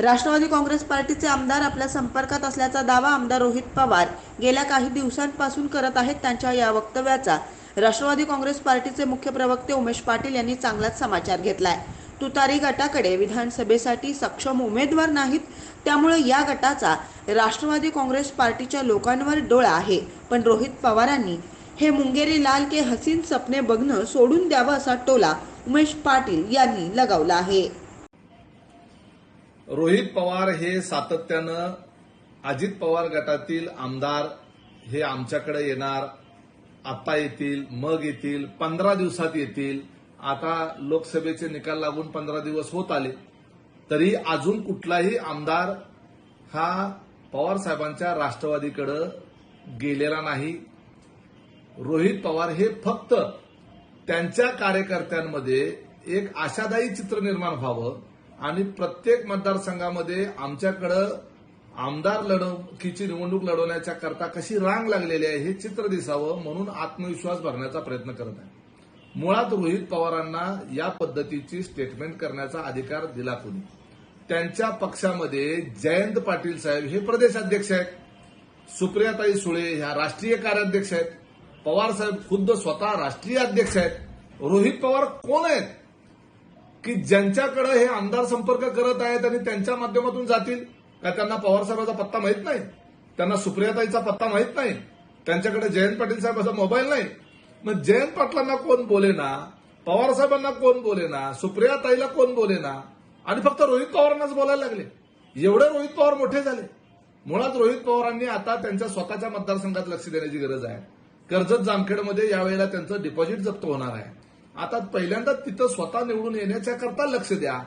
राष्ट्रवादी काँग्रेस पार्टीचे आमदार आपल्या संपर्कात असल्याचा दावा आमदार रोहित पवार गेल्या काही दिवसांपासून करत आहेत त्यांच्या या वक्तव्याचा. राष्ट्रवादी काँग्रेस पार्टीचे मुख्य प्रवक्ते उमेश पाटील यांनी चांगलाच समाचार घेतलाय. तुतारी गटाकडे विधानसभेसाठी सक्षम उमेदवार नाहीत त्यामुळे या गटाचा राष्ट्रवादी काँग्रेस पार्टीच्या लोकांवर डोळा आहे. पण रोहित पवारांनी हे मुंगेरी लाल के हसीन सपने बघणं सोडून द्यावं असा टोला उमेश पाटील यांनी लगावला आहे. रोहित पवार हे सातत्यानं अजित पवार गटातील आमदार हे आमच्याकडे येणार. आता येतील मग येतील पंधरा दिवसात येतील. आता लोकसभेचे निकाल लागून पंधरा दिवस होत आले. तरी अजून कुठलाही आमदार हा पवार साहेबांच्या राष्ट्रवादीकडे गेलेला नाही. रोहित पवार हे फक्त त्यांच्या कार्यकर्त्यांमध्ये एक आशादायी चित्र निर्माण व्हावं. आणि प्रत्येक मतदारसंघामध्ये आमच्याकडं आमदार लढवकीची निवडणूक लढवण्याच्या करता कशी रांग लागलेली आहे हे चित्र दिसावं म्हणून आत्मविश्वास भरण्याचा प्रयत्न करत आहे. मुळात रोहित पवारांना या पद्धतीची स्टेटमेंट करण्याचा अधिकार दिला कोणी? त्यांच्या पक्षामध्ये जयंत पाटील साहेब हे प्रदेशाध्यक्ष आहेत. सुप्रियाताई सुळे ह्या राष्ट्रीय कार्याध्यक्ष आहेत. पवार साहेब खुद्द स्वतः राष्ट्रीय अध्यक्ष आहेत. रोहित पवार कोण आहेत? की ज्यांच्याकडे हे आमदार संपर्क करत आहेत आणि त्यांच्या माध्यमातून जातील का त्यांना पवारसाहेबांचा पत्ता माहीत नाही? त्यांना सुप्रियाताईचा पत्ता माहीत नाही? त्यांच्याकडे जयंत पाटील साहेबाचा मोबाईल नाही? मग जयंत पाटलांना कोण बोले ना? पवारसाहेबांना कोण बोले ना? सुप्रियाताईला कोण बोले ना? आणि फक्त रोहित पवारांनाच बोलायला लागले. एवढे रोहित पवार मोठे झाले. मुळात रोहित पवारांनी आता त्यांच्या स्वतःच्या मतदारसंघात लक्ष देण्याची गरज आहे. कर्जत जामखेडमध्ये यावेळेला त्यांचं डिपॉझिट जप्त होणार आहे. आता पहिल्यांदा तिथं स्वतः निवडून येण्याच्या करता लक्ष द्या.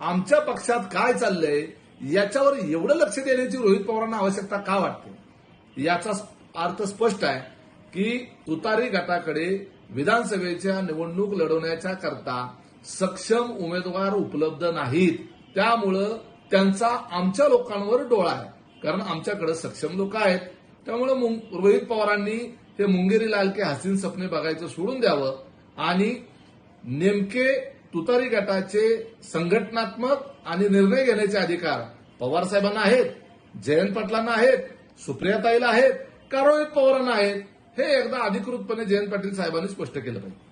आमच्या पक्षात काय चाललंय याच्यावर एवढं लक्ष देण्याची रोहित पवारांना आवश्यकता का वाटते? याचा अर्थ स्पष्ट आहे की तुतारी गटाकडे विधानसभेच्या निवडणूक लढवण्याच्या करता सक्षम उमेदवार उपलब्ध नाहीत. त्यामुळं त्यांचा आमच्या लोकांवर डोळा आहे. कारण आमच्याकडे सक्षम लोक आहेत. त्यामुळे रोहित पवारांनी हे मुंगेरी लाल के हसीन सपने बघायचं सोडून द्यावं. आणि नेमके तुतारी गटाचे संघटनात्मक आणि निर्णय घेण्याचे अधिकार पवार साहेबांना आहेत जयंत पाटलांना आहेत सुप्रियाताईला आहेत कारोळीत पवारांना आहेत हे एकदा अधिकृतपणे जयंत पाटील साहेबांनी स्पष्ट केलं पाहिजे.